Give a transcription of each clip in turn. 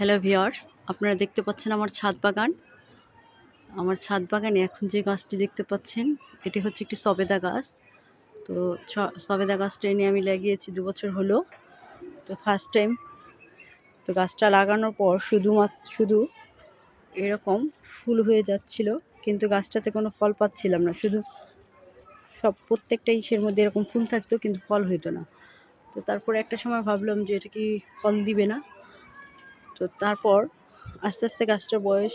Hello viewers আপনারা দেখতে পাচ্ছেন আমার ছাদ বাগান। আমার ছাদ বাগানে এখন যে গাছটি দেখতে পাচ্ছেন, এটি হচ্ছে একটি সবেদা গাছ। তো সবেদা গাছটা এনে আমি লাগিয়েছি দু বছর হলো। তো ফার্স্ট টাইম তো গাছটা লাগানোর পর শুধুমাত্র শুধু এরকম ফুল হয়ে যাচ্ছিল, কিন্তু গাছটাতে কোনো ফল পাচ্ছিলাম না। শুধু সব প্রত্যেকটা ইসের মধ্যে এরকম ফুল থাকতো, কিন্তু ফল হইতো না। তো তারপরে একটা সময় ভাবলাম যে এটা কি ফল দিবে না? তো তারপর আস্তে আস্তে গাছটার বয়স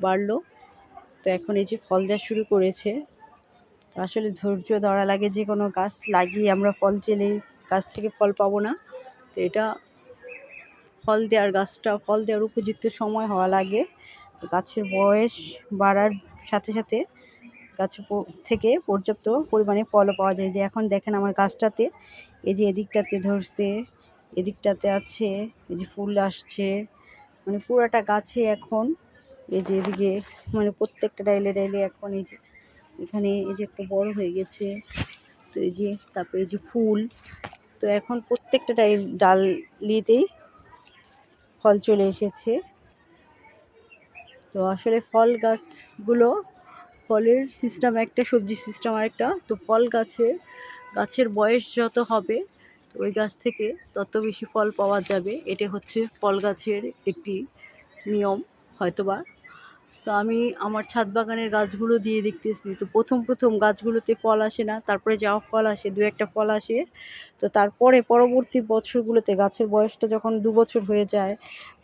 বাড়লো। তো এখন এই যে ফল দেওয়া শুরু করেছে, তো আসলে ধৈর্য ধরা লাগে যে কোনো গাছ লাগিয়ে আমরা ফল চেলে গাছ থেকে ফল পাবো না। তো এটা ফল দেওয়ার গাছটা, ফল দেওয়ার উপযুক্ত সময় হওয়া লাগে। গাছের বয়স বাড়ার সাথে সাথে গাছের প- থেকে পর্যাপ্ত পরিমাণে ফলও পাওয়া যায়। যে এখন দেখেন আমার গাছটাতে, এই যে এদিকটাতে ধরছে এদিকটাতে আছে, এই যে ফুল আসছে মানে পুরাটা গাছে এখন, এই যে এদিকে মানে প্রত্যেকটা ডাইলে ডাইলে এখন এই যে, এখানে এই যে একটা বড় হয়ে গেছে, তো এই যে, তারপরে এই যে ফুল, তো এখন প্রত্যেকটা ডাইল ডালিতেই ফল চলে এসেছে। তো আসলে ফল গাছগুলো, ফলের সিস্টেম একটা, সবজি সিস্টেম আরেকটা, তো ফল গাছে, গাছের বয়স যত হবে ওই গাছ থেকে তত বেশি ফল পাওয়া যাবে। এটা হচ্ছে ফল গাছের একটি নিয়ম, হয়তোবা। তো আমি আমার ছাদ বাগানের গাছগুলো দিয়ে দেখতেছি। তো প্রথম প্রথম গাছগুলোতে ফল আসে না, তারপরে যাওয়া ফল আসে, দু একটা ফল আসে। তো তারপরে পরবর্তী বছরগুলোতে গাছের বয়সটা যখন দু বছর হয়ে যায়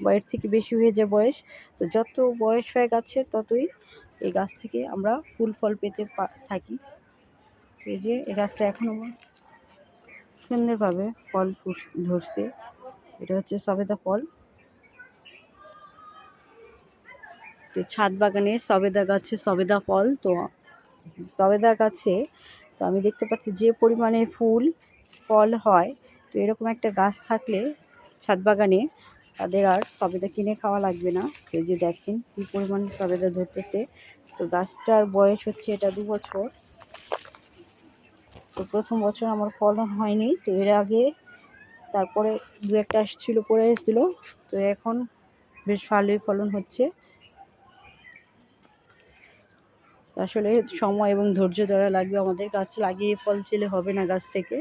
বা এর থেকে বেশি হয়ে যায় বয়স, তো যত বয়স হয় গাছের, ততই এই গাছ থেকে আমরা ফুল, ফল পেতে থাকি। এই যে, এই গাছটা এখন আমার সুন্দরভাবে ফল ধরছে। এটা হচ্ছে সবেদা ফল। তো ছাদ বাগানে সবেদা গাছে সবেদা ফল, তো সবেদা গাছে, তো আমি দেখতে পাচ্ছি যে পরিমাণে ফুল, ফল হয়, তো এরকম একটা গাছ থাকলে ছাদ বাগানে তাদের আর সবেদা কিনে খাওয়া লাগবে না। এই যে দেখেন কী পরিমাণে সবেদা ধরতেছে। তো গাছটার বয়স হচ্ছে এটা দু বছর। তো প্রথম বছর আমার ফলন হয়নি, তো এর আগে তারপরে দু একটা আসছিল পড়ে এসেছিল, তো এখন বেশ ভালোই ফলন হচ্ছে। আসলে সময় এবং ধৈর্য ধরা লাগবে আমাদের, গাছ লাগিয়ে ফল চেলে হবে না গাছ থেকে।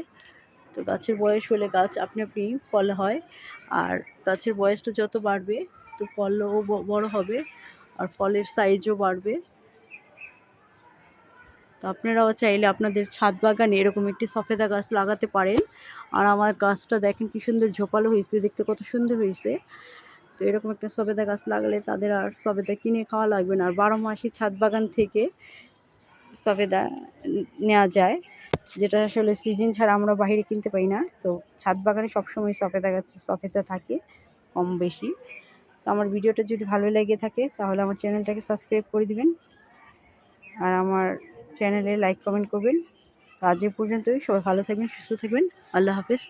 তো গাছের বয়স হলে গাছ আপনি আপনি ফল হয়, আর গাছের বয়সটা যত বাড়বে, তো ফলও বড় হবে, আর ফলের সাইজও বাড়বে। তো আপনারাও চাইলে আপনাদের ছাদ বাগানে এরকম একটি সফেদা গাছ লাগাতে পারেন। আর আমার গাছটা দেখেন কি সুন্দর ঝোপালো হয়েছে, দেখতে কত সুন্দর হয়েছে। তো এরকম একটা সবেদা গাছ লাগালে তাদের আর সবেদা কিনে খাওয়া লাগবে না। আর বারো মাসই ছাদ বাগান থেকে সবেদা নেওয়া যায়, যেটা আসলে সিজন ছাড়া আমরা বাইরে কিনতে পাই না। তো ছাদ বাগানে সবসময় সফেদা গাছ, সফেদা থাকে কম বেশি। তো আমার ভিডিওটা যদি ভালো লেগে থাকে, তাহলে আমার চ্যানেলটাকে সাবস্ক্রাইব করে দিবেন। আর আমার চ্যানেলে লাইক কমেন্ট করবেন। আজ এ পর্যন্তই। সবাই ভালো থাকবেন সুস্থ থাকবেন। আল্লাহ হাফেজ।